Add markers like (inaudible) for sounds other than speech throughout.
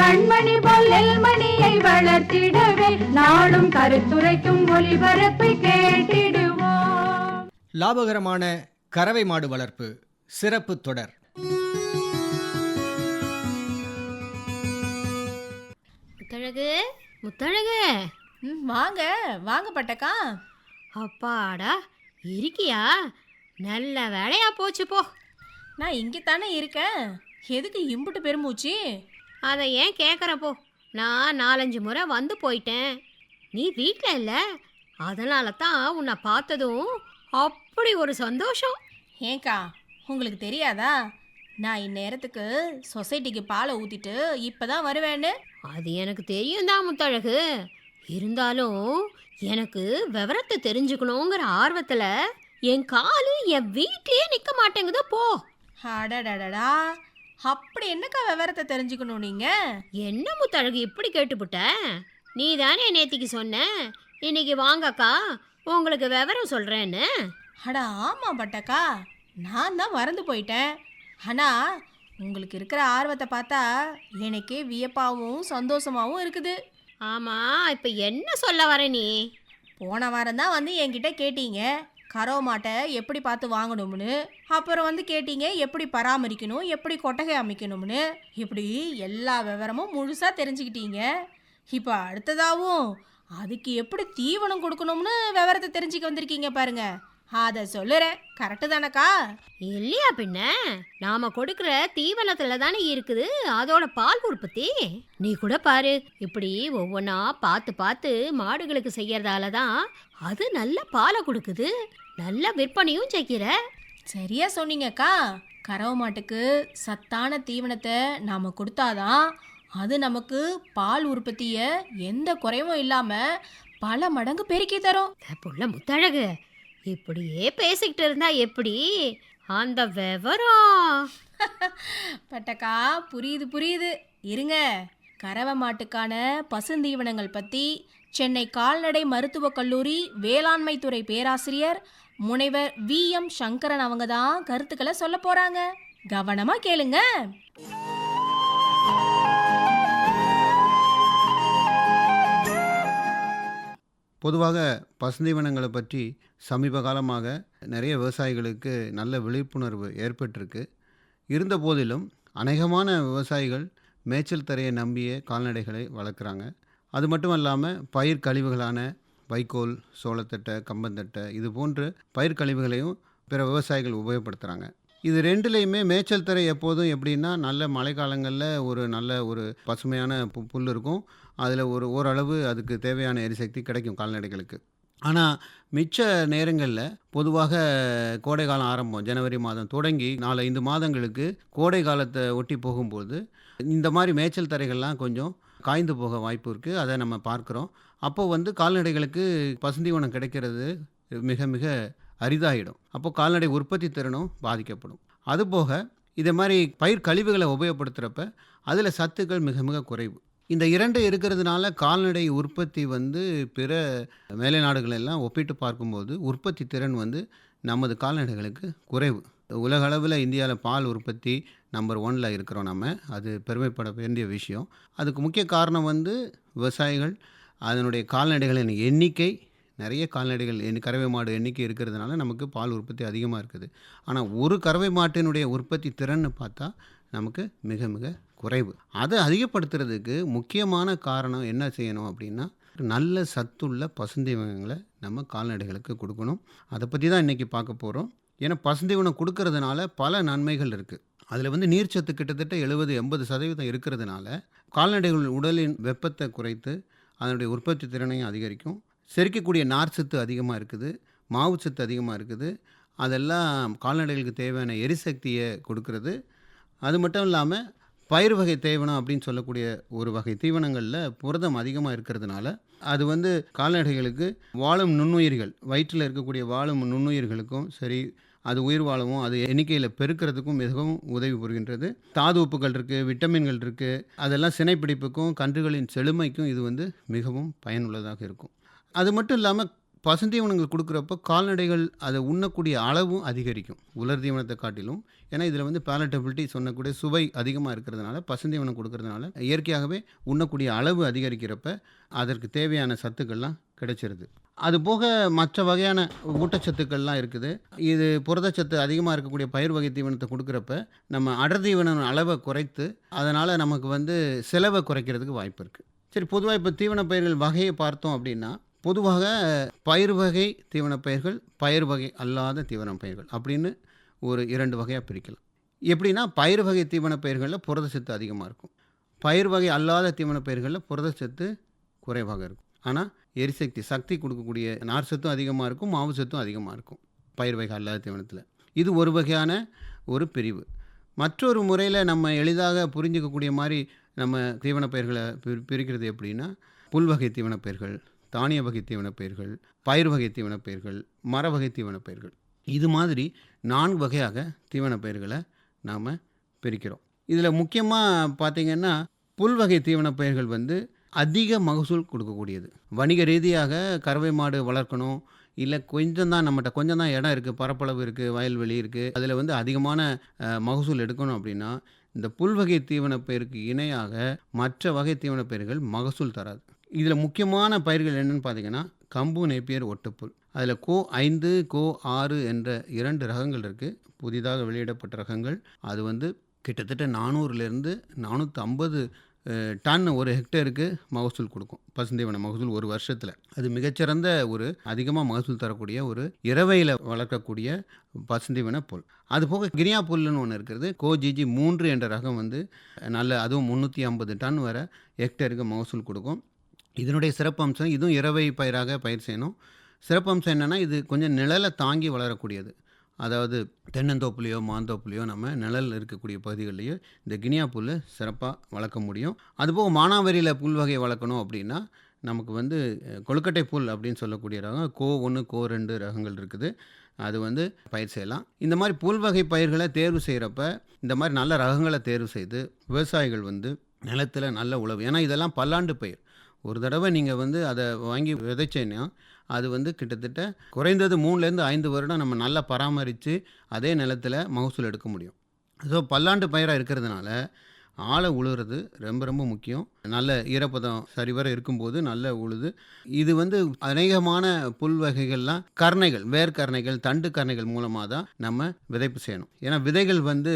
கண்மணி பொல்லல் மணியை வளர்த்திடவே நாடும் கருத்துரைக்கும் ஒளிபரப்பை கேட்டிடுவோம். லாபகரமான கறவை மாடு வளர்ப்பு சிறப்பு தொடர். முத்தழகு முத்தழகு. வாங்க வாங்க பட்டக்கா. அப்பாடா இருக்கியா? நல்ல வேலையா போச்சு போ. நான் இங்கே தானே இருக்கேன். எதுக்கு இம்புட்டு பெருமூச்சு? அதை ஏன் கேட்குற போ நான் நாலஞ்சு முறை வந்து போயிட்டேன். நீ வீட்டில் இல்லை? அதனால தான் உன்னை பார்த்ததும் அப்படி ஒரு சந்தோஷம். ஏnkா உங்களுக்கு தெரியாதா? நான் இந்நேரத்துக்கு சொசைட்டிக்கு பாலை ஊற்றிட்டு இப்போ தான் வருவேன்னு. அது எனக்கு தெரியும் தான் முத்தழகு. இருந்தாலும் எனக்கு விவரத்தை தெரிஞ்சுக்கணுங்கிற ஆர்வத்தில் என் காலு என் வீட்லயே நிற்க மாட்டேங்குது போ. அடடடடா. அப்படி என்னக்கா விவரத்தை தெரிஞ்சுக்கணும் நீங்கள் என்ன முத்தழகு இப்படி கேட்டுப்புட்ட? நீ தானே நேத்திக்கு சொன்ன? இன்னைக்கு வாங்கக்கா உங்களுக்கு விவரம் சொல்கிறேன்னு அட ஆமாம் பட்டக்கா நான் தான் மறந்து போயிட்டேன். ஆனால் உங்களுக்கு இருக்கிற ஆர்வத்தை பார்த்தா எனக்கே வியப்பாகவும் சந்தோஷமாகவும் இருக்குது. ஆமாம் இப்போ என்ன சொல்ல வர நீ? போன வாரம் தான் வந்து என்கிட்ட கேட்டீங்க. கறவை மாட்டை எப்படி பார்த்து வாங்கணும்னு? அப்புறம் வந்து கேட்டீங்க எப்படி பராமரிக்கணும் எப்படி கொட்டகை அமைக்கணும்னு? இப்படி எல்லா விவரமும் முழுசாக தெரிஞ்சுக்கிட்டீங்க. இப்போ அடுத்ததாகவும் அதுக்கு எப்படி தீவனம் கொடுக்கணும்னு விவரத்தை தெரிஞ்சுக்க வந்திருக்கீங்க பாருங்க. அதை சொல்லுறேன். கரெக்டு தானக்கா? இல்லையா பின்ன? நாம கொடுக்குற தீவனத்துல தானே இருக்குது. அதோட பால் உற்பத்தி. நீ கூட பாரு. இப்படி ஒவ்வொன்றா பார்த்து பார்த்து மாடுகளுக்கு செய்யறதால தான் அது நல்ல பாலை கொடுக்குது. நல்ல விற்பனையும் செய்கிற. சரியா சொன்னீங்கக்கா. கறவை மாட்டுக்கு சத்தான தீவனத்தை நாம் கொடுத்தாதான் அது நமக்கு பால் உற்பத்தியை எந்த குறைவும் இல்லாமல் பல மடங்கு பெருக்கி தரும். புள்ள முத்தழகு. இப்படியே பேசிக்கிட்டு இருந்தா எப்படி? அந்த விவரம். (laughs) பட்டக்கா புரியுது புரியுது. இருங்க. கறவை மாட்டுக்கான பசுந்தீவனங்கள் பற்றி சென்னை கால்நடை மருத்துவக் கல்லூரி வேளாண்மை துறை பேராசிரியர் முனைவர் வி. எம். சங்கரன் அவங்க தான் கருத்துக்களை சொல்ல போகிறாங்க கவனமாக கேளுங்க. பொதுவாக பசுந்தீவனங்களை பற்றி சமீப காலமாக நிறைய விவசாயிகளுக்கு நல்ல விழிப்புணர்வு ஏற்பட்டிருக்கு. இருந்த போதிலும் அநேகமான விவசாயிகள் மேய்ச்சல் தரையை நம்பிய கால்நடைகளை வளர்க்குறாங்க. அது மட்டும் இல்லாமல் பயிர் கழிவுகளான வைக்கோல் சோளத்தட்டை கம்பந்தட்டை இது போன்ற பயிர் கழிவுகளையும் பிற விவசாயிகள் உபயோகப்படுத்துகிறாங்க இது ரெண்டுலேயுமே மேய்ச்சல் தரை எப்போதும் எப்படின்னா நல்ல மழைக்காலங்களில் ஒரு நல்ல ஒரு பசுமையான பு- புல் இருக்கும். அதில் ஒரு ஓரளவு அதுக்கு தேவையான எரிசக்தி கிடைக்கும் கால்நடைகளுக்கு. ஆனால் மிச்ச நேரங்களில் பொதுவாக கோடை காலம் ஆரம்பம் ஜனவரி மாதம் தொடங்கி நாலு ஐந்து மாதங்களுக்கு கோடை காலத்தை ஒட்டி போகும்போது இந்த மாதிரி மேய்ச்சல் தரைகள்லாம் கொஞ்சம் காய்ந்து போக வாய்ப்பு இருக்குது அதை நம்ம பார்க்குறோம். அப்போது வந்து கால்நடைகளுக்கு பசுந்தீவனம் கிடைக்கிறது மிக மிக அரிதாயிடும். அப்போ கால்நடை உற்பத்தி திறனும் பாதிக்கப்படும். அதுபோக இதை மாதிரி பயிர் கழிவுகளை உபயோகப்படுத்துகிறப்ப அதில் சத்துக்கள் மிக மிக குறைவு. இந்த இரண்டு இருக்கிறதுனால கால்நடை உற்பத்தி வந்து பிற மேலை நாடுகள் எல்லாம் ஒப்பிட்டு பார்க்கும்போது உற்பத்தி திறன் வந்து நமது கால்நடைகளுக்கு குறைவு. உலக அளவில் இந்தியாவில் பால் உற்பத்தி நம்பர் ஒனில் இருக்கிறோம் நம்ம. அது பெருமைப்பட வேண்டிய விஷயம். அதுக்கு முக்கிய காரணம் வந்து விவசாயிகள் அதனுடைய கால்நடைகளின் எண்ணிக்கை நிறைய கால்நடைகள் என் கறவை மாடு எண்ணிக்கை இருக்கிறதுனால நமக்கு பால் உற்பத்தி அதிகமாக இருக்குது. ஆனால் ஒரு கறவை மாட்டினுடைய உற்பத்தி திறன்னு பார்த்தா நமக்கு மிக மிக குறைவு. அதை அதிகப்படுத்துறதுக்கு முக்கியமான காரணம் என்ன செய்யணும் அப்படின்னா நல்ல சத்துள்ள பசுந்தீவனங்களை நம்ம கால்நடைகளுக்கு கொடுக்கணும். அதை பற்றி தான் இன்றைக்கி பார்க்க போகிறோம் ஏன்னா பசுந்தீவனம் கொடுக்கறதுனால பல நன்மைகள் இருக்குது அதில் வந்து நீர்ச்சத்து கிட்டத்தட்ட எழுபது எண்பது சதவீதம் இருக்கிறதுனால கால்நடைகள் உடலின் வெப்பத்தை குறைத்து அதனுடைய உற்பத்தி திறனையும் அதிகரிக்கும். செரிக்கக்கூடிய நார் சத்து அதிகமாக இருக்குது. மாவு சத்து அதிகமாக இருக்குது. அதெல்லாம் கால்நடைகளுக்கு தேவையான எரிசக்தியை கொடுக்கறது. அது மட்டும் இல்லாமல் பயிர் வகை தீவனம் அப்படின்னு சொல்லக்கூடிய ஒரு வகை தீவனங்களில் புரதம் அதிகமாக இருக்கிறதுனால அது வந்து கால்நடைகளுக்கு வாழும் நுண்ணுயிர்கள் வயிற்றில் இருக்கக்கூடிய வாழும் நுண்ணுயிர்களுக்கும் சரி அது உயிர் வாழவும் அது எண்ணிக்கையில் பெருக்கிறதுக்கும் மிகவும் உதவி புரிகின்றது. தாது உப்புகள் இருக்குது விட்டமின்கள் இருக்குது அதெல்லாம் சினைப்பிடிப்புக்கும் கன்றுகளின் செழுமைக்கும் இது வந்து மிகவும் பயனுள்ளதாக இருக்கும். அது மட்டும் இல்லாமல் பசுந்தீவனங்கள் கொடுக்குறப்ப கால்நடைகள் அதை உண்ணக்கூடிய அளவும் அதிகரிக்கும் உலர் தீவனத்தை காட்டிலும். ஏன்னா இதில் வந்து பேலட்டபிலிட்டி சொன்னக்கூடிய சுவை அதிகமாக இருக்கிறதுனால பசுந்தீவனம் கொடுக்கறதுனால இயற்கையாகவே உண்ணக்கூடிய அளவு அதிகரிக்கிறப்ப அதற்கு தேவையான சத்துக்கள்லாம் கிடைச்சிருது. அது போக மற்ற வகையான ஊட்டச்சத்துக்கள்லாம் இருக்குது. இது புரதச்சத்து அதிகமாக இருக்கக்கூடிய பயிர் வகை தீவனத்தை கொடுக்குறப்ப நம்ம அடர் தீவனம் அளவை குறைத்து அதனால் நமக்கு வந்து செலவை குறைக்கிறதுக்கு வாய்ப்பு இருக்குது சரி பொதுவாக இப்போ தீவன பயிர்கள் வகையை பார்த்தோம் அப்படின்னா பொதுவாக பயிர் வகை தீவன பயிர்கள் பயிர் வகை அல்லாத தீவன பயிர்கள் அப்படின்னு ஒரு இரண்டு வகையாக பிரிக்கலாம். எப்படின்னா பயிர் வகை தீவன பயிர்களில் புரதச்சத்து அதிகமாக இருக்கும். பயிர் வகை அல்லாத தீவன பயிர்களில் புரதச்சத்து குறைவாக இருக்கும். ஆனால் எரிசக்தி சக்தி கொடுக்கக்கூடிய நார் சத்தும் அதிகமாக இருக்கும் மாவு சத்தும் அதிகமாக இருக்கும் பயிர் வகை அல்லாத தீவனத்தில். இது ஒரு வகையான ஒரு பிரிவு. மற்றொரு முறையில் நம்ம எளிதாக புரிஞ்சிக்கக்கூடிய மாதிரி நம்ம தீவன பயிர்களை பிரி- பிரிக்கிறது எப்படின்னா புல்வகை தீவன பயிர்கள் தானிய வகை தீவனப்பயிர்கள் பயிர் வகை தீவனப்பயிர்கள் மர வகை தீவனப்பயிர்கள் இது மாதிரி நான்கு வகையாக தீவனப்பயிர்களை நாம் பிரிக்கிறோம். இதில் முக்கியமாக பார்த்தீங்கன்னா புல் வகை தீவனப்பயிர்கள் வந்து அதிக மகசூல் கொடுக்கக்கூடியது. வணிக ரீதியாக கறவை மாடு வளர்க்கணும் இல்லை கொஞ்சம் தான் நம்மகிட்ட கொஞ்சம் தான் இடம் இருக்குது பரப்பளவு இருக்குது வயல்வெளி இருக்குது அதில் வந்து அதிகமான மகசூல் எடுக்கணும் அப்படின்னா இந்த புல் வகை தீவன இணையாக மற்ற வகை தீவனப்பயிர்கள் மகசூல் தராது. இதில் முக்கியமான பயிர்கள் என்னென்னு பார்த்தீங்கன்னா கம்பு நெப்பியர் ஒட்டுப்புல். அதில் கோ ஐந்து கோ ஆறு என்ற இரண்டு ரகங்கள் இருக்குது புதிதாக வெளியிடப்பட்ட ரகங்கள். அது வந்து கிட்டத்தட்ட நானூறுலேருந்து நானூற்றி ஐம்பது டன் ஒரு ஹெக்டேருக்கு மகசூல் கொடுக்கும். பசுந்தீவன மகசூல் ஒரு வருஷத்தில். அது மிகச்சிறந்த ஒரு அதிகமாக மகசூல் தரக்கூடிய ஒரு இரவையில் வளர்க்கக்கூடிய பசுந்தீவன புல். அது போக கிரியா புல்லுன்னு ஒன்று இருக்கிறது கோஜிஜி மூன்று என்ற ரகம் வந்து நல்ல அதுவும் முந்நூற்றி ஐம்பது டன் வரை ஹெக்டேருக்கு மகசூல் கொடுக்கும். இதனுடைய சிறப்பம்சம் இதுவும் இரவை பயிராக பயிர் செய்யணும். சிறப்பம்சம் என்னென்னா இது கொஞ்சம் நிழலை தாங்கி வளரக்கூடியது. அதாவது தென்னந்தோப்புலையோ மாந்தோப்புலையோ நம்ம நிழல் இருக்கக்கூடிய பகுதிகளிலேயோ இந்த கினியா புல் சிறப்பாக வளர்க்க முடியும். அதுபோக மானாவரியில் புல் வகை வளர்க்கணும் அப்படின்னா நமக்கு வந்து கொழுக்கட்டை புல் அப்படின்னு சொல்லக்கூடிய ரகம் கோ ஒன்று கோ ரெண்டு ரகங்கள் இருக்குது. அது வந்து பயிர் செய்யலாம். இந்த மாதிரி புல் வகை பயிர்களை தேர்வு செய்கிறப்ப இந்த மாதிரி நல்ல ரகங்களை தேர்வு செய்து விவசாயிகள் வந்து நிலத்தில் நல்ல உழவு ஏன்னா இதெல்லாம் பல்லாண்டு பயிர். ஒரு தடவை நீங்கள் வந்து அதை வாங்கி விதைச்சேன்னா அது வந்து கிட்டத்தட்ட குறைந்தது மூணுலேருந்து ஐந்து வருடம் நம்ம நல்லா பராமரித்து அதே நிலத்தில் மகசூல் எடுக்க முடியும். ஸோ பல்லாண்டு பயிராக இருக்கிறதுனால ஆழை உழுறது ரொம்ப ரொம்ப முக்கியம். நல்ல ஈரப்பதம் சரிவர இருக்கும்போது நல்ல உழுது. இது வந்து அநேகமான புல் வகைகள்லாம் கருணைகள் வேர்க்கரணைகள் தண்டு கரணைகள் மூலமாக தான் நம்ம விதைப்பு செய்யணும். ஏன்னா விதைகள் வந்து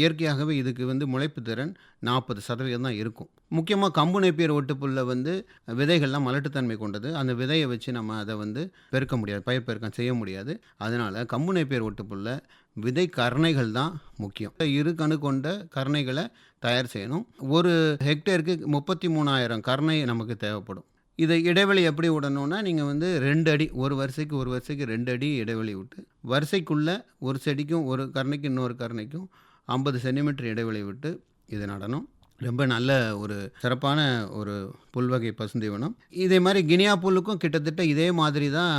இயற்கையாகவே இதுக்கு வந்து முளைப்பு திறன் நாற்பது சதவீதம் தான் இருக்கும். முக்கியமாக கம்பு நெப்பியர் ஒட்டுப்புல்ல வந்து விதைகள்லாம் மலட்டுத்தன்மை கொண்டது. அந்த விதையை வச்சு நம்ம அதை வந்து பெருக்க முடியாது பயிர் பெருக்கம் செய்ய முடியாது. அதனால் கம்பு நெப்பியர் ஒட்டுப்புல்ல விதை கருணைகள் தான் முக்கியம். இரு கணு கொண்ட கருணைகளை தயார் செய்யணும். ஒரு ஹெக்டேருக்கு முப்பத்தி மூணாயிரம் கருணை நமக்கு தேவைப்படும். இதை இடைவெளி எப்படி விடணும்னா நீங்கள் வந்து ரெண்டு அடி ஒரு வரிசைக்கு ஒரு வரிசைக்கு ரெண்டு அடி இடைவெளி விட்டு வரிசைக்குள்ளே ஒரு செடிக்கும் ஒரு கருணைக்கு இன்னொரு கருணைக்கும் ஐம்பது சென்டிமீட்டர் இடைவெளி விட்டு இது நடனம் ரொம்ப நல்ல ஒரு சிறப்பான ஒரு புல்வகை பசுந்தீவனம். இதே மாதிரி கினியா புல்லுக்கும் கிட்டத்தட்ட இதே மாதிரி தான்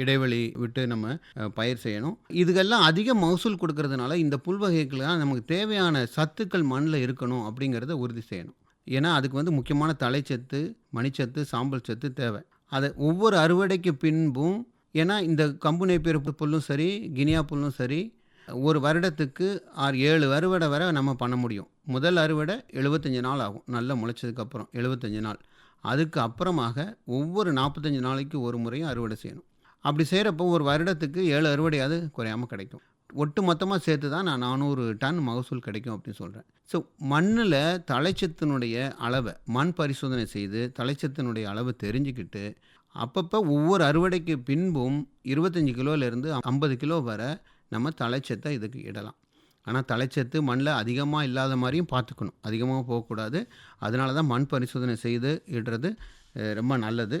இடைவெளி விட்டு நம்ம பயிர் செய்யணும். இதுக்கெல்லாம் அதிக மகசூல் கொடுக்கறதுனால இந்த புல்வகைக்கெல்லாம் நமக்கு தேவையான சத்துக்கள் மண்ணில் இருக்கணும் அப்படிங்கிறத உறுதி செய்யணும். ஏன்னா அதுக்கு வந்து முக்கியமான தலைச்சத்து மணிச்சத்து சாம்பல் சத்து தேவை. அதை ஒவ்வொரு அறுவடைக்கு பின்பும் ஏன்னா இந்த கம்பு நெய்ப்பேர் புல்லும் சரி கினியா புல்லும் சரி ஒரு வருடத்துக்கு ஆறு ஏழு அறுவடை வரை நம்ம பண்ண முடியும். முதல் அறுவடை எழுபத்தஞ்சு நாள் ஆகும். நல்லா முளைச்சதுக்கப்புறம் எழுபத்தஞ்சு நாள். அதுக்கு அப்புறமாக ஒவ்வொரு நாற்பத்தஞ்சு நாளைக்கு ஒரு முறையும் அறுவடை செய்யணும். அப்படி செய்கிறப்போ ஒரு வருடத்துக்கு ஏழு அறுவடையாவது குறையாமல் கிடைக்கும். ஒட்டு மொத்தமாக சேர்த்து தான் நான் நானூறு டன் மகசூல் கிடைக்கும் அப்படின்னு சொல்கிறேன் ஸோ மண்ணில் தலைச்சத்தினுடைய அளவை மண் பரிசோதனை செய்து தலைச்சத்தினுடைய அளவை தெரிஞ்சுக்கிட்டு அப்பப்போ ஒவ்வொரு அறுவடைக்கு பின்பும் இருபத்தஞ்சி கிலோலேருந்து ஐம்பது கிலோ வரை நம்ம தலைச்சத்தை இதுக்கு இடலாம். ஆனால் தலைச்சத்து மண்ணில் அதிகமாக இல்லாத மாதிரியும் பார்த்துக்கணும். அதிகமாக போகக்கூடாது. அதனால தான் மண் பரிசோதனை செய்து இடுறது ரொம்ப நல்லது.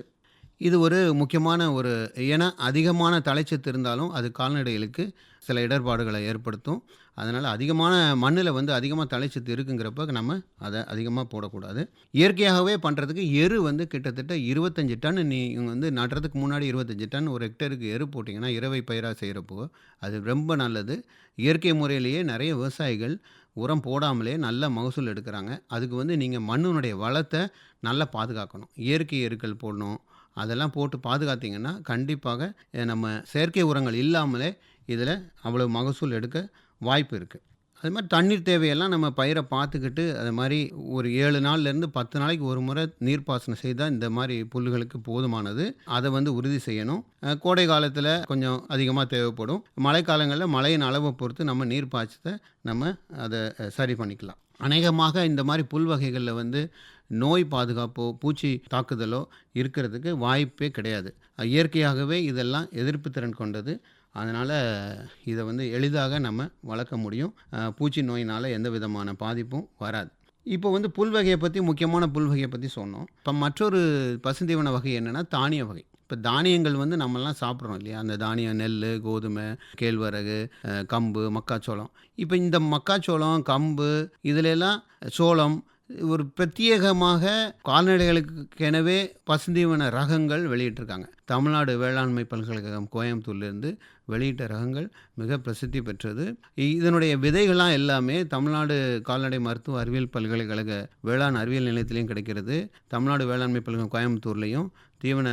இது ஒரு முக்கியமான ஒரு ஏன்னா அதிகமான தலைச்சத்து இருந்தாலும் அது கால்நடைகளுக்கு சில இடர்பாடுகளை ஏற்படுத்தும். அதனால் அதிகமான மண்ணில் வந்து அதிகமாக தலைச்சத்து இருக்குங்கிறப்ப நம்ம அதை அதிகமாக போடக்கூடாது. இயற்கையாகவே பண்ணுறதுக்கு எரு வந்து கிட்டத்தட்ட இருபத்தஞ்சி டன் நீங்கள் வந்து நடுறதுக்கு முன்னாடி இருபத்தஞ்சி டன் ஒரு ஹெக்டருக்கு எரு போட்டிங்கன்னா இரவை பயிராக செய்கிறப்போ அது ரொம்ப நல்லது. இயற்கை முறையிலேயே நிறைய விவசாயிகள் உரம் போடாமலே நல்ல மகசூல் எடுக்கிறாங்க. அதுக்கு வந்து நீங்கள் மண்ணினுடைய வளத்தை நல்லா பாதுகாக்கணும். இயற்கை எருக்கள் போடணும். அதெல்லாம் போட்டு பாதுகாத்தீங்கன்னா கண்டிப்பாக நம்ம செயற்கை உரங்கள் இல்லாமலே இதில் அவ்வளோ மகசூல் எடுக்க வாய்ப்பு இருக்குது அது மாதிரி தண்ணீர் தேவையெல்லாம் நம்ம பயிரை பார்த்துக்கிட்டு அது மாதிரி ஒரு ஏழு நாள்லேருந்து பத்து நாளைக்கு ஒரு முறை நீர்ப்பாசனம் செய்தால் இந்த மாதிரி புல்லுகளுக்கு போதுமானது. அதை வந்து உறுதி செய்யணும். கோடை காலத்தில் கொஞ்சம் அதிகமாக தேவைப்படும். மழைக்காலங்களில் மழையின் அளவை பொறுத்து நம்ம நீர் பாய்ச்சத்தை நம்ம அதை சரி பண்ணிக்கலாம். அநேகமாக இந்த மாதிரி புல் வகைகளில் வந்து நோய் பாதுகாப்போ பூச்சி தாக்குதலோ இருக்கிறதுக்கு வாய்ப்பே கிடையாது. இயற்கையாகவே இதெல்லாம் எதிர்ப்பு திறன் கொண்டது. அதனால் இதை வந்து எளிதாக நம்ம வளர்க்க முடியும். பூச்சி நோயினால் எந்த விதமான பாதிப்பும் வராது. இப்போ வந்து புல் வகையை பற்றி முக்கியமான புல் வகையை பற்றி சொன்னோம். இப்போ மற்றொரு பசுந்தீவன வகை என்னென்னா தானிய வகை. இப்போ தானியங்கள் வந்து நம்மலாம் சாப்பிட்றோம் இல்லையா? அந்த தானியம் நெல் கோதுமை கேழ்வரகு கம்பு மக்காச்சோளம். இப்போ இந்த மக்காச்சோளம் கம்பு இதிலெல்லாம் சோளம் ஒரு பிரத்யேகமாக கால்நடைகளுக்கெனவே பசுந்தீவன ரகங்கள் வெளியிட்டிருக்காங்க. தமிழ்நாடு வேளாண்மை பல்கலைக்கழகம் கோயம்புத்தூர்லேருந்து வெளியிட்ட ரகங்கள் மிக பிரசித்தி பெற்றது. இதனுடைய விதைகள்லாம் எல்லாமே தமிழ்நாடு கால்நடை மருத்துவ அறிவியல் பல்கலைக்கழக வேளாண் அறிவியல் நிலையத்திலையும் கிடைக்கிறது. தமிழ்நாடு வேளாண்மை பல்கலைக்கழகம் கோயம்புத்தூர்லேயும் தீவன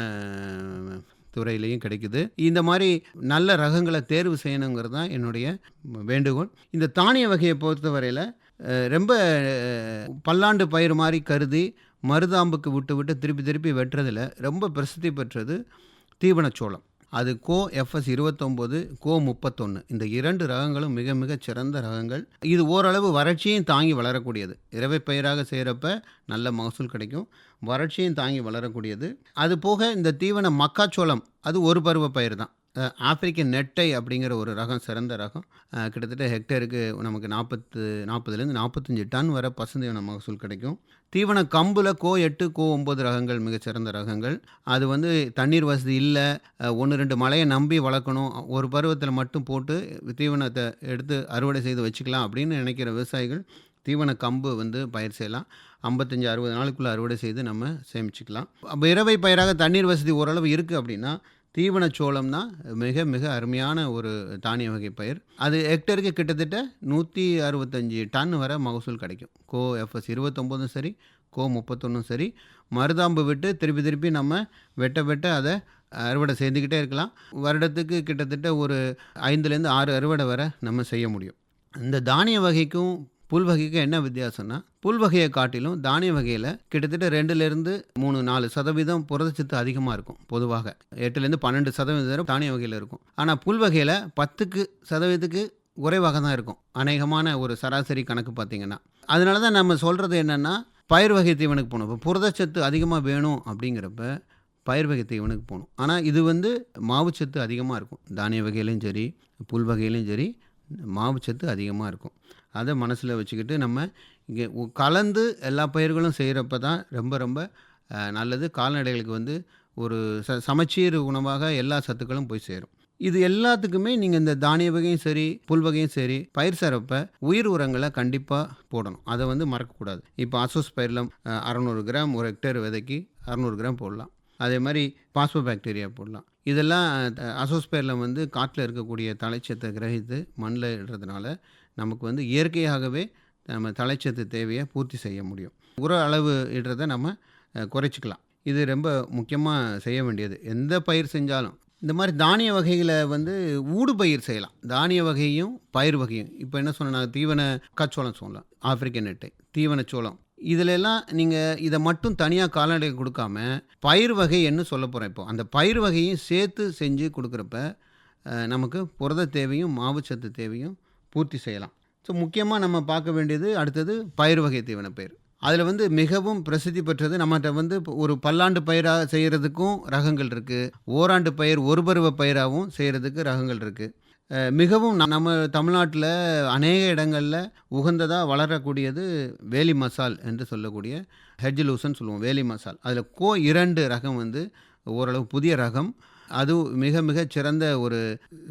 துறையிலையும் கிடைக்குது. இந்த மாதிரி நல்ல ரகங்களை தேர்வு செய்யணுங்கிறது தான் என்னுடைய வேண்டுகோள். இந்த தானிய வகையை பொறுத்தவரையில் ரொம்ப பல்லாண்டு பயிர் மாதிரி கருதி மருதாம்புக்கு விட்டு விட்டு திருப்பி திருப்பி வெட்டுறதுல ரொம்ப பிரசித்தி பெற்றது தீவனச்சோளம். அது கோ எஃப்எஸ் இருபத்தொம்போது கோ முப்பத்தொன்று இந்த இரண்டு ரகங்களும் மிக மிக சிறந்த ரகங்கள். இது ஓரளவு வறட்சியும் தாங்கி வளரக்கூடியது. இரவை பயிராக செய்கிறப்ப நல்ல மகசூல் கிடைக்கும். வறட்சியும் தாங்கி வளரக்கூடியது. அது போக இந்த தீவன மக்காச்சோளம் அது ஒரு பருவ பயிர் தான் அஹ், ஆப்பிரிக்கன் நெட்டை அப்படிங்கிற ஒரு ரகம் சிறந்த ரகம். கிட்டத்தட்ட ஹெக்டேருக்கு நமக்கு நாற்பத்து நாற்பதுலேருந்து நாற்பத்தஞ்சு டன் வரை பசுந்தீவன மகசூல் கிடைக்கும். தீவன கம்பில் கோ எட்டு கோ ஒம்பது ரகங்கள் மிகச்சிறந்த ரகங்கள். அது வந்து தண்ணீர் வசதி இல்லை. ஒன்று ரெண்டு மழையை நம்பி வளர்க்கணும். ஒரு பருவத்தில் மட்டும் போட்டு தீவனத்தை எடுத்து அறுவடை செய்து வச்சுக்கலாம் அப்படின்னு நினைக்கிற விவசாயிகள் தீவன கம்பு வந்து பயிர் செய்யலாம். ஐம்பத்தஞ்சு அறுபது நாளுக்குள்ளே அறுவடை செய்து நம்ம சேமிச்சுக்கலாம். அப்போ இரவை பயிராக தண்ணீர் வசதி ஓரளவு இருக்குது அப்படின்னா தீவன சோளம் தான் மிக மிக அருமையான ஒரு தானிய வகை பயிர். அது ஹெக்டருக்கு கிட்டத்தட்ட நூற்றி அறுபத்தஞ்சி டன் வரை மகசூல் கிடைக்கும். கோ எஃப்எஸ் இருபத்தொம்போதும் சரி கோ முப்பத்தொன்னும் சரி. மருதாம்பு விட்டு திருப்பி திருப்பி நம்ம வெட்ட வெட்ட அதை அறுவடை செய்துக்கிட்டே இருக்கலாம். வருடத்துக்கு கிட்டத்தட்ட ஒரு ஐந்துலேருந்து ஆறு அறுவடை வர நம்ம செய்ய முடியும். இந்த தானிய வகைக்கும் புல் வகைக்கு என்ன வித்தியாசம்னா புல் வகையை காட்டிலும் தானிய வகையில் கிட்டத்தட்ட ரெண்டுலேருந்து மூணு நாலு சதவீதம் புரதச்சத்து அதிகமாக இருக்கும் பொதுவாக. எட்டுலேருந்து பன்னெண்டு சதவீதம் தானிய வகையில் இருக்கும். ஆனால் புல் வகையில் பத்துக்கு சதவீதத்துக்கு குறைவாக தான் இருக்கும். அநேகமான ஒரு சராசரி கணக்கு பார்த்திங்கன்னா. அதனால தான் நம்ம சொல்கிறது என்னென்னா பயிர் வகை தீவனுக்கு போகணும். இப்போ புரதச்சத்து அதிகமாக வேணும் அப்படிங்கிறப்ப பயிர் வகை தீவனுக்கு போகணும். ஆனால் இது வந்து மாவுச்சத்து அதிகமாக இருக்கும். தானிய வகையிலையும் சரி புல் வகையிலையும் சரி மாவுச்சத்து அதிகமாக இருக்கும். அதை மனசில் வச்சுக்கிட்டு நம்ம இங்கே கலந்து எல்லா பயிர்களும் செய்கிறப்ப தான் ரொம்ப ரொம்ப நல்லது. கால்நடைகளுக்கு வந்து ஒரு ச சமச்சீர் உணவாக எல்லா சத்துக்களும் போய் சேரும். இது எல்லாத்துக்குமே நீங்கள் இந்த தானிய வகையும் சரி புல் வகையும் சரி பயிர் சேரப்ப உயிர் உரங்களை கண்டிப்பாக போடணும். அதை வந்து மறக்கக்கூடாது இப்போ அசோஸ் பயிரில் அறநூறு கிராம் ஒரு ஹெக்டேர் விதைக்கு அறநூறு கிராம் போடலாம். அதே மாதிரி பாஸ்போ பாக்டீரியா போடலாம். இதெல்லாம் அஹ், அசோஸ்பேரில் வந்து காட்டில் இருக்கக்கூடிய தலைச்சத்தை கிரகித்து மண்ணில் இடுறதுனால நமக்கு வந்து இயற்கையாகவே நம்ம தலைச்சத்து தேவையை பூர்த்தி செய்ய முடியும். உர அளவு இடுறதை நம்ம குறைச்சிக்கலாம். இது ரொம்ப முக்கியமாக செய்ய வேண்டியது. எந்த பயிர் செஞ்சாலும் இந்த மாதிரி தானிய வகைகளை வந்து ஊடு பயிர் செய்யலாம். தானிய வகையும் பயிர் வகையும். இப்போ என்ன சொன்னா தீவன கச்சோளம் சொல்லலாம் ஆப்பிரிக்கன் நெட்டை தீவன சோளம். இதுலெல்லாம் நீங்கள் இதை மட்டும் தனியாக கால்நடைக்கு கொடுக்காம பயிர் வகை என்ன சொல்ல போகிறேன் இப்போ? அந்த பயிர் வகையும் சேர்த்து செஞ்சு கொடுக்குறப்ப நமக்கு புரத தேவையும் மாவுச்சத்து தேவையும் பூர்த்தி செய்யலாம். ஸோ முக்கியமாக நம்ம பார்க்க வேண்டியது அடுத்தது பயிர் வகை தீவனப்பயிர் அதில் வந்து மிகவும் பிரசித்தி பெற்றது நம்மகிட்ட வந்து இப்போ ஒரு பல்லாண்டு பயிராக செய்கிறதுக்கும் ரகங்கள் இருக்குது ஓராண்டு பயிர் ஒரு பருவ பயிராகவும் செய்கிறதுக்கு ரகங்கள் இருக்குது மிகவும் ந- நம்ம தமிழ்நாட்டில் அநேக இடங்களில் உகந்ததாக வளரக்கூடியது வேலி மசால் என்று சொல்லக்கூடிய ஹெஜ்லூசன் சொல்லுவோம் வேலி மசால். அதில் கோ இரண்டு ரகம் வந்து ஓரளவு புதிய ரகம் அது மிக மிக சிறந்த ஒரு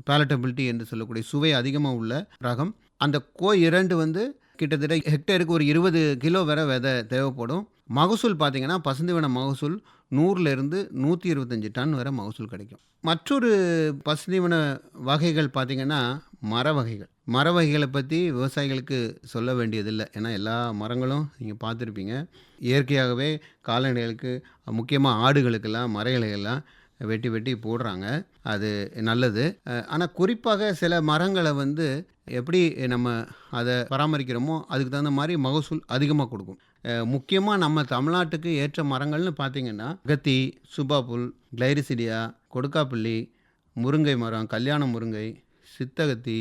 பேலட்டபிலிட்டி என்று சொல்லக்கூடிய சுவை அதிகமாக உள்ள ரகம். அந்த கோ இரண்டு வந்து கிட்டத்தட்ட ஹெக்டேருக்கு ஒரு இருபது கிலோ வரை விதை தேவைப்படும். மகசூல் பார்த்திங்கன்னா பசுந்துவன மகசூல் நூறுலேருந்து நூற்றி இருபத்தஞ்சி டன் வரை மகசூல் கிடைக்கும். மற்றொரு பசுந்திவன வகைகள் பார்த்திங்கன்னா மர வகைகள். மர வகைகளை பற்றி விவசாயிகளுக்கு சொல்ல வேண்டியதில்லை. ஏன்னா எல்லா மரங்களும் நீங்கள் பார்த்துருப்பீங்க. இயற்கையாகவே கால்நடைகளுக்கு முக்கியமாக ஆடுகளுக்கெல்லாம் மர இலைகள்லாம் வெட்டி வெட்டி போடுறாங்க. அது நல்லது. ஆனால் குறிப்பாக சில மரங்களை வந்து எப்படி நம்ம அதை பராமரிக்கிறோமோ அதுக்கு தகுந்த மாதிரி மகசூல் அதிகமாக கொடுக்கும். முக்கியமாக நம்ம தமிழ்நாட்டுக்கு ஏற்ற மரங்கள்னு பார்த்தீங்கன்னா அகத்தி சுபாப்புல் கிளைரிசிடியா கொடுக்காப்புள்ளி முருங்கை மரம் கல்யாண முருங்கை சித்தகத்தி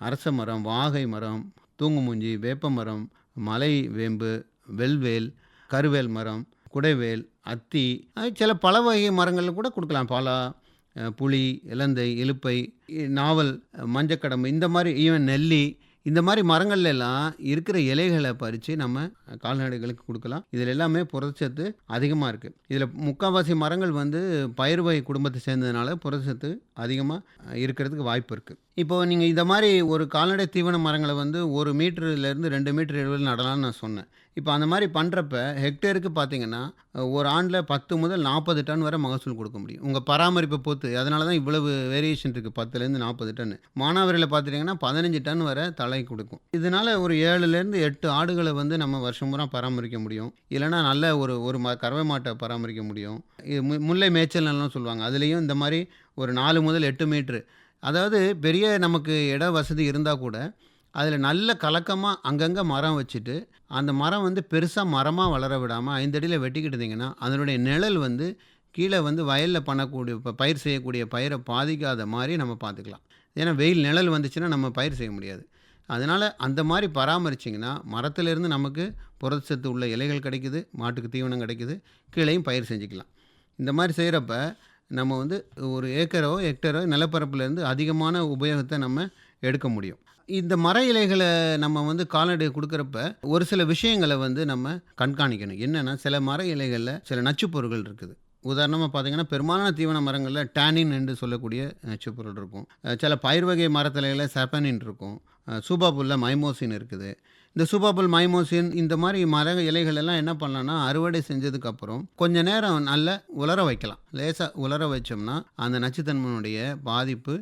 அரச மரம் வாகை மரம் தூங்குமூஞ்சி வேப்ப மரம் மலை வேம்பு வெல்வேல் கருவேல் மரம் குடைவேல் அத்தி அது சில பல வகை மரங்கள் கூட கொடுக்கலாம். பாலா புளி இலந்தை இலுப்பை நாவல் மஞ்சக்கடம்பு இந்த மாதிரி ஈவன் நெல்லி இந்த மாதிரி மரங்கள்ல எல்லாம் இருக்கிற இலைகளை பறித்து நம்ம கால்நடைகளுக்கு கொடுக்கலாம். இதில் எல்லாமே புரதச்சத்து அதிகமாக இருக்குது இதில் முக்கால்வாசி மரங்கள் வந்து பயிர் வகை குடும்பத்தை சேர்ந்ததுனால புரதச்சத்து அதிகமாக இருக்கிறதுக்கு வாய்ப்பு இருக்குது இப்போ நீங்கள் இந்த மாதிரி ஒரு கால்நடை தீவன மரங்களை வந்து ஒரு மீட்டர்லேருந்து ரெண்டு மீட்டர் இடைவெளியில் நடலான்னு நான் சொன்னேன். இப்போ அந்த மாதிரி பண்ணுறப்ப ஹெக்டேருக்கு பார்த்தீங்கன்னா ஒரு ஆண்டில் பத்து முதல் நாற்பது டன் வரை மகசூல் கொடுக்க முடியும். உங்கள் பராமரிப்பை பொறுத்து. அதனால தான் இவ்வளவு வேரியேஷன் இருக்குது பத்துலேருந்து நாற்பது டன். மானாவரியில் பார்த்துட்டிங்கன்னா பதினஞ்சு டன் வரை தலை கொடுக்கும். இதனால் ஒரு ஏழுலேருந்து எட்டு ஆடுகளை வந்து நம்ம வருஷம் பூரா பராமரிக்க முடியும். இல்லைன்னா நல்ல ஒரு ஒரு ம கறவை மாட்டை பராமரிக்க முடியும். இது மு முல்லை மேய்ச்சல் நிலம்னு சொல்லுவாங்க. அதுலேயும் இந்த மாதிரி ஒரு நாலு முதல் எட்டு மீட்ரு அதாவது பெரிய நமக்கு இட வசதி இருந்தால் கூட அதில் நல்ல கலக்கமாக அங்கங்கே மரம் வச்சுட்டு அந்த மரம் வந்து பெருசாக மரமாக வளர விடாமல் ஐந்தடியில் வெட்டிக்கிட்டீங்கன்னா அதனுடைய நிழல் வந்து கீழே வந்து வயலில் பண்ணக்கூடிய இப்போ பயிர் செய்யக்கூடிய பயிரை பாதிக்காத மாதிரி நம்ம பார்த்துக்கலாம். ஏன்னா வெயில் நிழல் வந்துச்சுன்னா நம்ம பயிர் செய்ய முடியாது. அதனால் அந்த மாதிரி பராமரிச்சிங்கன்னா மரத்துலேருந்து நமக்கு புரதச்சத்து உள்ள இலைகள் கிடைக்குது மாட்டுக்கு தீவனம் கிடைக்குது கீழேயும் பயிர் செஞ்சுக்கலாம். இந்த மாதிரி செய்கிறப்ப நம்ம வந்து ஒரு ஏக்கரோ ஹெக்டரோ நிலப்பரப்புலேருந்து அதிகமான உபயோகத்தை நம்ம எடுக்க முடியும். இந்த மர இலைகளை நம்ம வந்து கால்நடை கொடுக்குறப்ப ஒரு சில விஷயங்களை வந்து நம்ம கண்காணிக்கணும். என்னென்னா சில மர இலைகளில் சில நச்சுப் பொருட்கள் இருக்குது. உதாரணமாக பார்த்தீங்கன்னா பெரும்பாலான தீவன மரங்களில் டேனின் என்று சொல்லக்கூடிய நச்சுப்பொருள் இருக்கும். சில பயிர் வகை மரத்திலையில் செப்பனின் இருக்கும். சூபா சூபாபுல்ல மைமோசின் இருக்குது. இந்த சூபாபுல் மைமோசின் இந்த மாதிரி மர இலைகள் எல்லாம் என்ன பண்ணலாம்னா அறுவடை செஞ்சதுக்கப்புறம் கொஞ்ச நேரம் நல்லா உலர வைக்கலாம். லேசாக உலர வச்சோம்னா அந்த நச்சுத்தன்மையினுடைய பாதிப்பு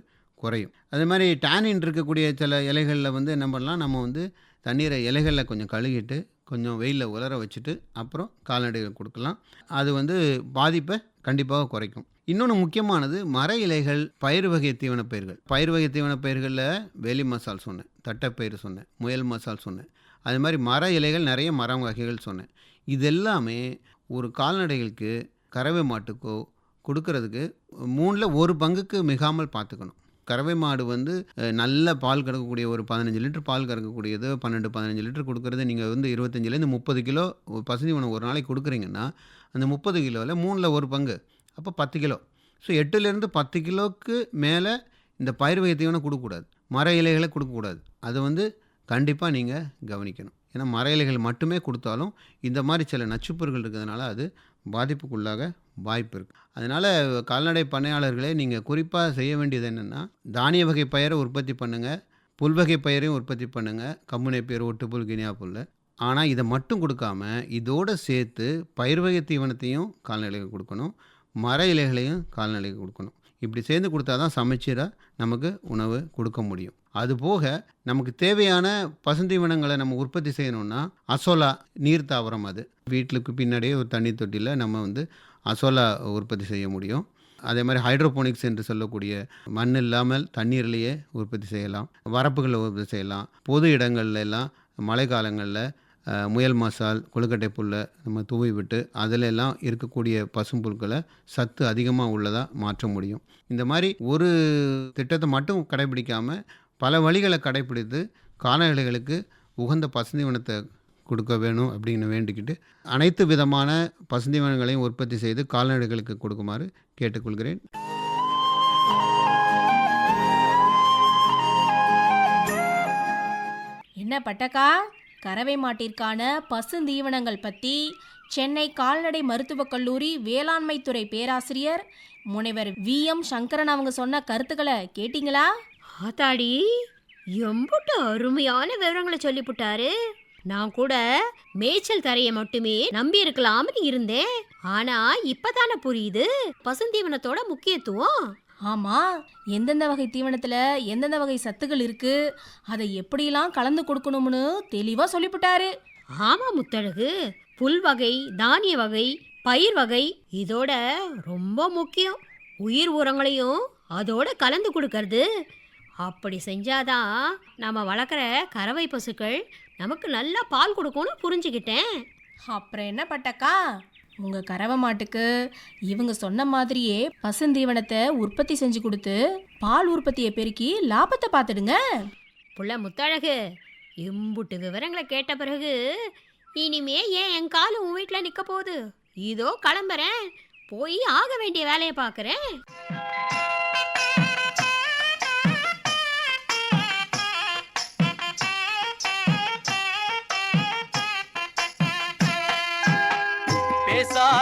குறையும். அதே மாதிரி டேனின் இருக்கக்கூடிய சில இலைகளில் வந்து என்ன பண்ணலாம் நம்ம வந்து தண்ணீரை இலைகளில் கொஞ்சம் கழுகிட்டு கொஞ்சம் வெயிலில் உலர வச்சுட்டு அப்புறம் கால்நடைகள் கொடுக்கலாம். அது வந்து பாதிப்பை கண்டிப்பாக குறைக்கும். இன்னொன்று முக்கியமானது மர இலைகள் பயிர் வகை தீவன பயிர்கள் பயிர் வகை தீவன பயிர்களில் வேலி மசால் சொன்னேன் தட்டைப்பயிறு சொன்னேன் முயல் மசால் சொன்னேன். அது மாதிரி மர இலைகள் நிறைய மரம் வகைகள் சொன்னேன். இது எல்லாமே ஒரு கால்நடைகளுக்கு கறவை மாட்டுக்கோ கொடுக்கறதுக்கு மூணில் ஒரு பங்குக்கு மிகாமல் பார்த்துக்கணும். கறவை மாடு வந்து நல்ல பால் கறக்கக்கூடிய ஒரு பதினஞ்சு லிட்டர் பால் கறக்கக்கூடியது பன்னெண்டு பதினஞ்சு லிட்டர் கொடுக்கறது நீங்கள் வந்து இருபத்தஞ்சிலேருந்து முப்பது கிலோ பசுதி உணவு ஒரு நாளைக்கு கொடுக்குறீங்கன்னா அந்த முப்பது கிலோவில் மூணில் ஒரு பங்கு அப்போ பத்து கிலோ. ஸோ எட்டுலேருந்து பத்து கிலோவுக்கு மேலே இந்த பயிர் வகை தீவனம் கொடுக்கக்கூடாது. மர இலைகளை கொடுக்கக்கூடாது. அது வந்து கண்டிப்பாக நீங்கள் கவனிக்கணும். ஏன்னா மர இலைகள் மட்டுமே கொடுத்தாலும் இந்த மாதிரி சில நச்சுப்பொருட்கள் இருக்கிறதுனால அது பாதிப்புக்குள்ளாக வாய்ப்பு இருக்குது அதனால் கால்நடை பண்ணையாளர்களே நீங்கள் குறிப்பாக செய்ய வேண்டியது என்னென்னா தானிய வகை பயிரை உற்பத்தி பண்ணுங்கள் புல்வகை பயிரையும் உற்பத்தி பண்ணுங்கள் கம்முனை பயிர் ஒட்டுப்புல் கினியா புல் ஆனால் இதை மட்டும் கொடுக்காம இதோடு சேர்த்து பயிர் வகை தீவனத்தையும் கால்நடைகளுக்கு கொடுக்கணும் மர இலைகளையும் கால்நடைக்கு கொடுக்கணும். இப்படி சேர்ந்து கொடுத்தா தான் சமைச்சீராக நமக்கு உணவு கொடுக்க முடியும். அதுபோக நமக்கு தேவையான பசுந்தீவனங்களை நம்ம உற்பத்தி செய்யணும்னா அசோலா நீர் தாவரம் அது. வீட்டுக்கு பின்னாடியே ஒரு தண்ணி தொட்டியில் நம்ம வந்து அசோலா உற்பத்தி செய்ய முடியும். அதே மாதிரி ஹைட்ரோபோனிக்ஸ் என்று சொல்லக்கூடிய மண் இல்லாமல் தண்ணீர்லேயே உற்பத்தி செய்யலாம். வரப்புகளை உற்பத்தி செய்யலாம். பொது இடங்கள்ல எல்லாம் மழை காலங்களில் முயல் மசால் கொழுக்கட்டை புல்லை நம்ம தூவி விட்டு அதில் எல்லாம் இருக்கக்கூடிய பசும்புல்களை சத்து அதிகமாக உள்ளதாக மாற்ற முடியும். இந்த மாதிரி ஒரு திட்டத்தை மட்டும் கடைபிடிக்காமல் பல வழிகளை கடைப்பிடித்து கால்நடைகளுக்கு உகந்த பசுந்திவனத்தை கொடுக்க வேணும் அப்படின்னு வேண்டிக்கிட்டு அனைத்து விதமான பசுந்திவனங்களையும் உற்பத்தி செய்து கால்நடைகளுக்கு கொடுக்குமாறு கேட்டுக்கொள்கிறேன். என்ன பட்டக்கா? கறவை மாட்டிற்கான பசுந்தீவனங்கள் பற்றி சென்னை கால்நடை மருத்துவக் கல்லூரி வேளாண்மைத்துறை பேராசிரியர் முனைவர் வி எம் சங்கரன் அவங்க சொன்ன கருத்துக்களை கேட்டிங்களா? ஆத்தாடி எம்புட்டு அருமையான விவரங்களை சொல்லிப்புட்டாரு நான் கூட மேய்ச்சல் தரைய மட்டுமே நம்பி இருக்கலாம்னு இருந்தேன். ஆனா இப்பதானே புரியுது பசுந்தீவனத்தோட முக்கியத்துவம். ஆமா எந்தெந்த வகை தீவனத்துல எந்தெந்த வகை சத்துக்கள் இருக்கு அதை எப்படிலாம் கலந்து கொடுக்கணும்னு தெளிவா சொல்லிவிட்டாரு ஆமா முத்தழகு புல் வகை தானிய வகை பயிர் வகை இதோட ரொம்ப முக்கியம். உயிர் உரங்களையும் அதோட கலந்து கொடுக்கறது. அப்படி செஞ்சாதான் நம்ம வளர்க்குற கறவை பசுக்கள் நமக்கு நல்லா பால் கொடுக்கும்னு புரிஞ்சுக்கிட்டேன். அப்புறம் என்ன பட்டக்கா? உங்க கறவை மாட்டுக்கு இவங்க சொன்ன மாதிரியே பசுந்தீவனத்தை உற்பத்தி செஞ்சு கொடுத்து பால் உற்பத்தியை பெருக்கி லாபத்தை பார்த்துடுங்க. புள்ள முத்தழகு இம்புட்டு விவரங்களை கேட்ட பிறகு இனிமே ஏன் என் காலு உன் வீட்டில் நிற்க போகுது? இதோ கிளம்புறேன் போய் ஆக வேண்டிய வேலையை பார்க்குறேன்.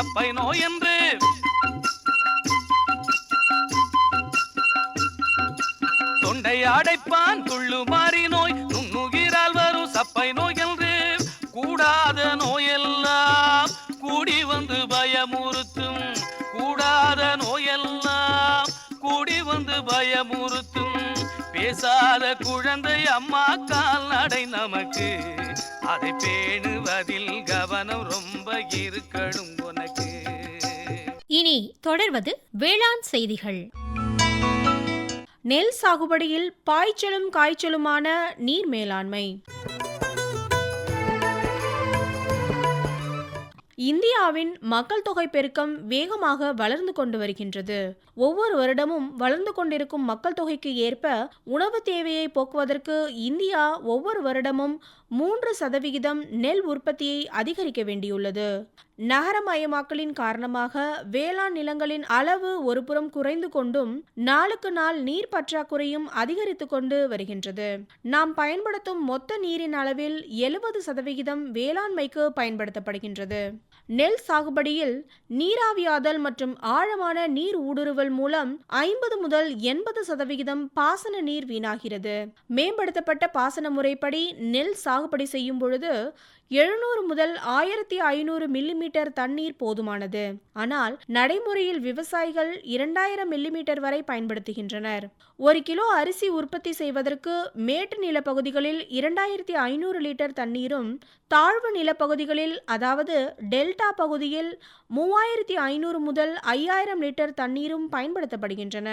தப்பை சப்பை நோய் என்று தொண்டை அடைப்பான் துள்ளுமாறி நோய் நுண்ணுகிறால் வரும் சப்பை நோய் என்று கூடாத நோயெல்லாம் கூடி வந்து பயமுறுத்தும். கூடாத நோயெல்லாம் கூடி வந்து பயமுறுத்தும். பேசாத குழந்தை அம்மா கால்நடை நமக்கு. அதை பேணுவதில் கவனம் ரொம்ப இருக்கணும் உனக்கு. இனி தொடர்வது வேளாண் செய்திகள். நெல் சாகுபடியில் பாய்ச்சலும் காய்ச்சலுமான நீர் மேலாண்மை. இந்தியாவின் மக்கள் தொகை பெருக்கம் வேகமாக வளர்ந்து கொண்டு வருகின்றது. ஒவ்வொரு வருடமும் வளர்ந்து கொண்டிருக்கும் மக்கள் தொகைக்கு ஏற்ப உணவு தேவையை போக்குவதற்கு இந்தியா ஒவ்வொரு வருடமும் மூன்று சதவிகிதம் நெல் உற்பத்தியை அதிகரிக்க வேண்டியுள்ளது. நகரமயமாக்கலின் காரணமாக வேளாண் நிலங்களின் அளவு ஒருபுறம் குறைந்து கொண்டும் நாளுக்கு நாள் நீர் பற்றாக்குறையும் அதிகரித்து கொண்டு வருகின்றது. நாம் பயன்படுத்தும் மொத்த நீரின் அளவில் எழுபது சதவிகிதம் வேளாண்மைக்கு பயன்படுத்தப்படுகின்றது. நெல் சாகுபடியில் நீராவியாதல் மற்றும் ஆழமான நீர் ஊடுருவல் மூலம் ஐம்பது முதல் எண்பது சதவிகிதம் பாசன நீர் வீணாகிறது. மேம்படுத்தப்பட்ட பாசன முறைப்படி நெல் சாகுபடி செய்யும் பொழுது எழுநூறு முதல் ஆயிரத்தி ஐநூறு மில்லிமீட்டர் தண்ணீர் போதுமானது. ஆனால் நடைமுறையில் விவசாயிகள் இரண்டாயிரம் மில்லிமீட்டர் வரை பயன்படுத்துகின்றனர். ஒரு கிலோ அரிசி உற்பத்தி செய்வதற்கு மேட்டு நிலப்பகுதிகளில் இரண்டாயிரத்தி ஐநூறு லிட்டர் தண்ணீரும் தாழ்வு நிலப்பகுதிகளில் அதாவது டெல்டா பகுதியில் மூவாயிரத்தி ஐநூறு முதல் ஐயாயிரம் லிட்டர் தண்ணீரும் பயன்படுத்தப்படுகின்றன.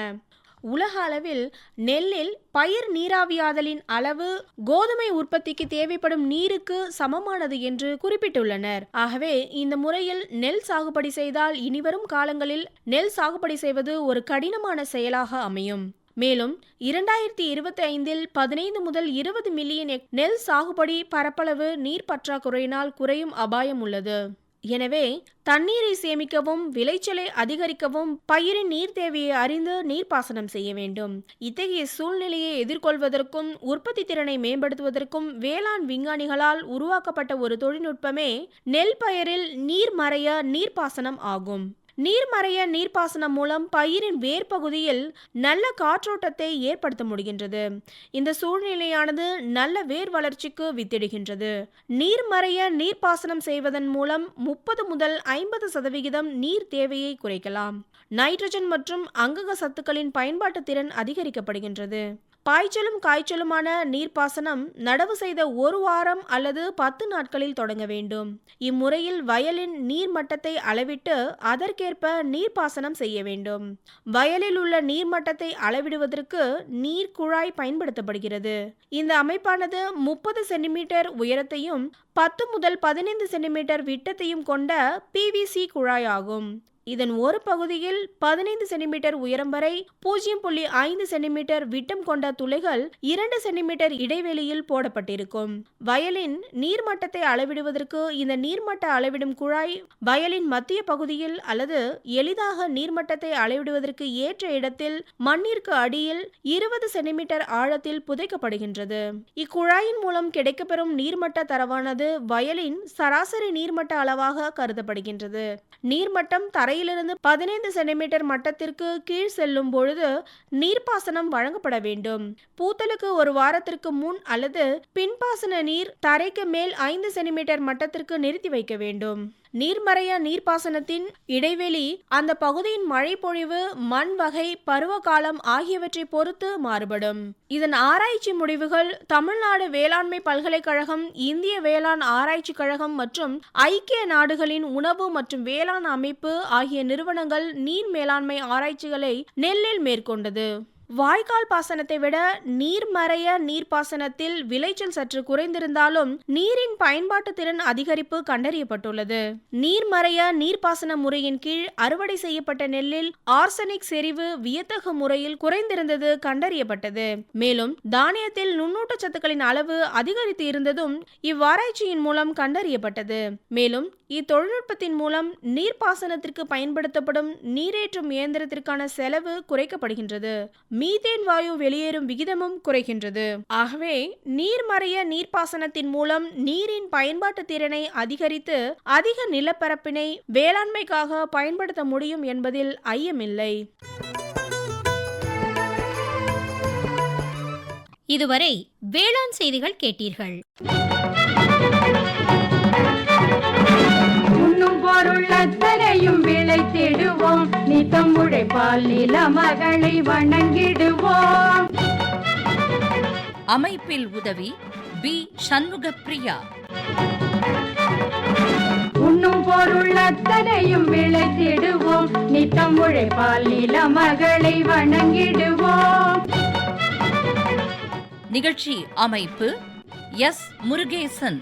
உலக அளவில் நெல்லில் பயிர் நீராவியாதலின் அளவு கோதுமை உற்பத்திக்கு தேவைப்படும் நீருக்கு சமமானது என்று குறிப்பிட்டுள்ளனர். ஆகவே இந்த முறையில் நெல் சாகுபடி செய்தால் இனிவரும் காலங்களில் நெல் சாகுபடி செய்வது ஒரு கடினமான செயலாக அமையும். மேலும் இரண்டாயிரத்தி இருபத்தி ஐந்தில் பதினைந்து முதல் இருபது மில்லியன் நெல் சாகுபடி பரப்பளவு நீர் பற்றாக்குறையினால் குறையும் அபாயம் உள்ளது. எனவே தண்ணீரை சேமிக்கவும் விளைச்சலை அதிகரிக்கவும் பயிரின் நீர் தேவையை அறிந்து நீர்ப்பாசனம் செய்ய வேண்டும். இத்தகைய சூழ்நிலையை எதிர்கொள்வதற்கும் உற்பத்தி திறனை மேம்படுத்துவதற்கும் வேளாண் விஞ்ஞானிகளால் உருவாக்கப்பட்ட ஒரு தொழில்நுட்பமே நெல் பயிரில் நீர் மறைய நீர்ப்பாசனம் ஆகும். நீர்மறைய நீர்ப்பாசனம் மூலம் பயிரின் வேர்ப்பகுதியில் நல்ல காற்றோட்டத்தை ஏற்படுத்த முடிகின்றது. இந்த சூழ்நிலையானது நல்ல வேர் வளர்ச்சிக்கு வித்திடுகின்றது. நீர்மறைய நீர்ப்பாசனம் செய்வதன் மூலம் முப்பது முதல் ஐம்பது சதவிகிதம் நீர் தேவையை குறைக்கலாம். நைட்ரஜன் மற்றும் அங்கக சத்துக்களின் பயன்பாட்டு திறன் அதிகரிக்கப்படுகின்றது. பாய்ச்சலும் காய்ச்சலுமான நீர்ப்பாசனம் நடவு செய்த ஒரு வாரம் அல்லது பத்து நாட்களில் தொடங்க வேண்டும். இம்முறையில் வயலின் நீர் மட்டத்தை அளவிட்டு அதற்கேற்ப நீர்ப்பாசனம் செய்ய வேண்டும். வயலில் உள்ள நீர்மட்டத்தை அளவிடுவதற்கு நீர் குழாய் பயன்படுத்தப்படுகிறது. இந்த அமைப்பானது முப்பது சென்டிமீட்டர் உயரத்தையும் பத்து முதல் பதினைந்து சென்டிமீட்டர் விட்டத்தையும் கொண்ட பிவிசி குழாய் ஆகும். இதன் ஒரு பகுதியில் பதினைந்து சென்டிமீட்டர் உயரம் வரை பூஜ்ஜியம் புள்ளி ஐந்து சென்டிமீட்டர் விட்டம் கொண்ட துளைகள் இரண்டு சென்டிமீட்டர் இடைவெளியில் போடப்பட்டிருக்கும். வயலின் நீர்மட்டத்தை அளவிடுவதற்கு இந்த நீர்மட்ட அளவிடும் குழாய் வயலின் மத்திய பகுதியில் அல்லது எளிதாக நீர்மட்டத்தை அளவிடுவதற்கு ஏற்ற இடத்தில் மண்ணிற்கு அடியில் இருபது சென்டிமீட்டர் ஆழத்தில் புதைக்கப்படுகின்றது. இக்குழாயின் மூலம் கிடைக்கப்பெறும் நீர்மட்ட தரவானது வயலின் சராசரி நீர்மட்ட அளவாக கருதப்படுகின்றது. நீர்மட்டம் தரையிலிருந்து பதினைந்து சென்டிமீட்டர் மட்டத்திற்கு கீழ் செல்லும் பொழுது நீர்ப்பாசனம் வழங்கப்பட வேண்டும். பூத்தலுக்கு ஒரு வாரத்திற்கு முன் அல்லது பின்பாசன நீர் தரைக்கு மேல் ஐந்து சென்டிமீட்டர் மட்டத்திற்கு நிறுத்தி வைக்க வேண்டும். நீர்மறைய நீர்ப்பாசனத்தின் இடைவெளி அந்த பகுதியின் மழைப்பொழிவு மண் வகை பருவகாலம் ஆகியவற்றை பொறுத்து மாறுபடும். இதன் ஆராய்ச்சி முடிவுகள் தமிழ்நாடு வேளாண்மை பல்கலைக்கழகம் இந்திய வேளாண் ஆராய்ச்சி கழகம் மற்றும் ஐக்கிய நாடுகளின் உணவு மற்றும் வேளாண் அமைப்பு ஆகிய நிறுவனங்கள் நீர் மேலாண்மை ஆராய்ச்சிகளை நெல்லில் மேற்கொண்டது. வாய்க்கால் பாசனத்தை விட நீர்மறைய நீர்ப்பாசனத்தில் விளைச்சல் சற்று குறைந்திருந்தாலும் நீரின் பயன்பாட்டு திறன் அதிகரிப்பு கண்டறியப்பட்டுள்ளது. நீர்மறைய நீர்ப்பாசன முறையின் கீழ் அறுவடை செய்யப்பட்ட நெல்லில் ஆர்சனிக் செறிவு வியத்தகு முறையில் குறைந்திருந்தது கண்டறியப்பட்டது. மேலும் தானியத்தில் நுண்ணூட்டச்சத்துக்களின் அளவு அதிகரித்து இருந்ததும் இவ்வாராய்ச்சியின் மூலம் கண்டறியப்பட்டது. மேலும் இத்தொழில்நுட்பத்தின் மூலம் நீர்ப்பாசனத்திற்கு பயன்படுத்தப்படும் நீரேற்றும் இயந்திரத்திற்கான செலவு குறைக்கப்படுகின்றது. மீத்தேன் வாயு வெளியேறும் விகிதமும் குறைகின்றது. ஆகவே நீர்மறைய நீர்ப்பாசனத்தின் மூலம் நீரின் பயன்பாட்டு திறனை அதிகரித்து அதிக நிலப்பரப்பினை வேளாண்மைக்காக பயன்படுத்த முடியும் என்பதில் ஐயமில்லை. இதுவரை வேளாண் செய்திகள் கேட்டீர்கள். பொருள் அத்தனையும் விளைத்திடுவோம் நித்தம் உழைப்பால் நில மகளை வணங்கிடுவோம். அமைப்பில் உதவி பி. சண்முகப்பிரியா. உண்ணும் பொருள் அத்தனையும் விளைத்திடுவோம் நித்தம் உழைப்பால் நில மகளை வணங்கிடுவோம். நிகழ்ச்சி அமைப்பு எஸ். முருகேசன்.